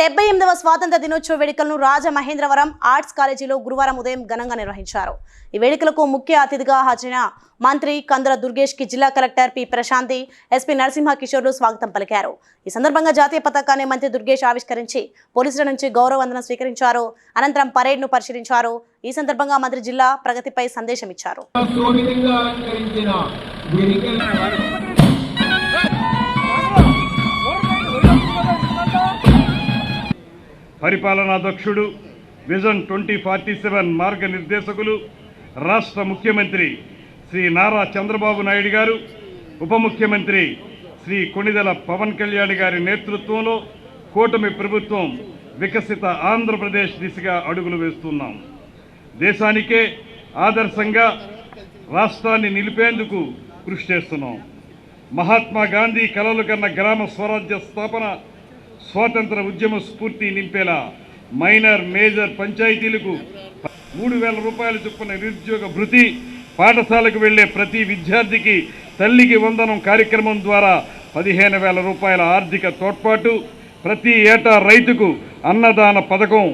డెబ్బై ఎనిమిదవ స్వాతంత్ర దినోత్సవ వేడుకలను రాజమహేంద్రవరం ఆర్ట్స్ కాలేజీలో గురువారం ఉదయం ఘనంగా నిర్వహించారు. ఈ వేడుకలకు ముఖ్య అతిథిగా హాజరైన మంత్రి కందుల దుర్గేష్కి జిల్లా collector P Prashanthi SP Narasimha కిషోర్లు స్వాగతం పలికారు. ఈ సందర్భంగా జాతీయ పతాకాన్ని మంత్రి దుర్గేష్ ఆవిష్కరించి పోలీసుల నుంచి గౌరవవందనం స్వీకరించారు. అనంతరం పరేడ్ను పరిశీలించారు. ఈ సందర్భంగా మంత్రి జిల్లా ప్రగతిపై సందేశం ఇచ్చారు పరిపాలనాధ్యక్షుడు విజన్ ట్వంటీ ఫార్టీ సెవెన్ మార్గనిర్దేశకులు రాష్ట్ర ముఖ్యమంత్రి శ్రీ నారా చంద్రబాబు నాయుడు గారు ఉప ముఖ్యమంత్రి శ్రీ కొణిదెల పవన్ కళ్యాణ్ గారి నేతృత్వంలో కూటమి ప్రభుత్వం వికసిత ఆంధ్రప్రదేశ్ దిశగా అడుగులు వేస్తున్నాం. దేశానికే ఆదర్శంగా రాష్ట్రాన్ని నిలిపేందుకు కృషి చేస్తున్నాం. మహాత్మా గాంధీ కలలు కన్న గ్రామ స్వరాజ్య స్థాపన స్వాతంత్ర ఉద్యమ స్ఫూర్తి నింపేలా మైనర్ మేజర్ పంచాయతీలకు మూడు వేల రూపాయల చొప్పున నిరుద్యోగ భృతి పాఠశాలకు వెళ్ళే ప్రతి విద్యార్థికి తల్లికి వందనం కార్యక్రమం ద్వారా పదిహేను వేల రూపాయల ఆర్థిక తోడ్పాటు ప్రతి ఏటా రైతుకు అన్నదాన పథకం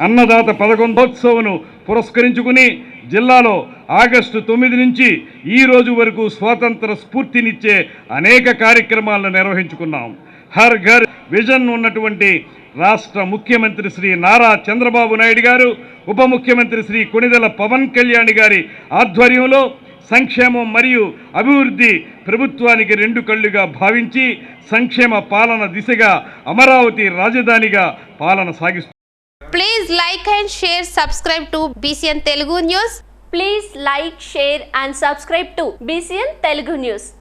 అన్నదాత పదకొండోత్సవను పురస్కరించుకుని జిల్లాలో ఆగస్టు తొమ్మిది నుంచి ఈ రోజు వరకు స్వాతంత్ర స్ఫూర్తినిచ్చే అనేక కార్యక్రమాలను నిర్వహించుకున్నాం. హర్ ఘర్ విజన్ ఉన్నటువంటి రాష్ట్ర ముఖ్యమంత్రి శ్రీ నారా చంద్రబాబు నాయుడు గారు ఉప ముఖ్యమంత్రి శ్రీ కొణిదెల పవన్ కళ్యాణ్ గారి ఆధ్వర్యంలో సంక్షేమం మరియు అభివృద్ధి ప్రభుత్వానికి రెండు కళ్ళుగా భావించి సంక్షేమ పాలన దిశగా అమరావతి రాజధానిగా పాలన సాగిస్తుంది please like and share subscribe to BCN Telugu news please like share and subscribe to BCN Telugu news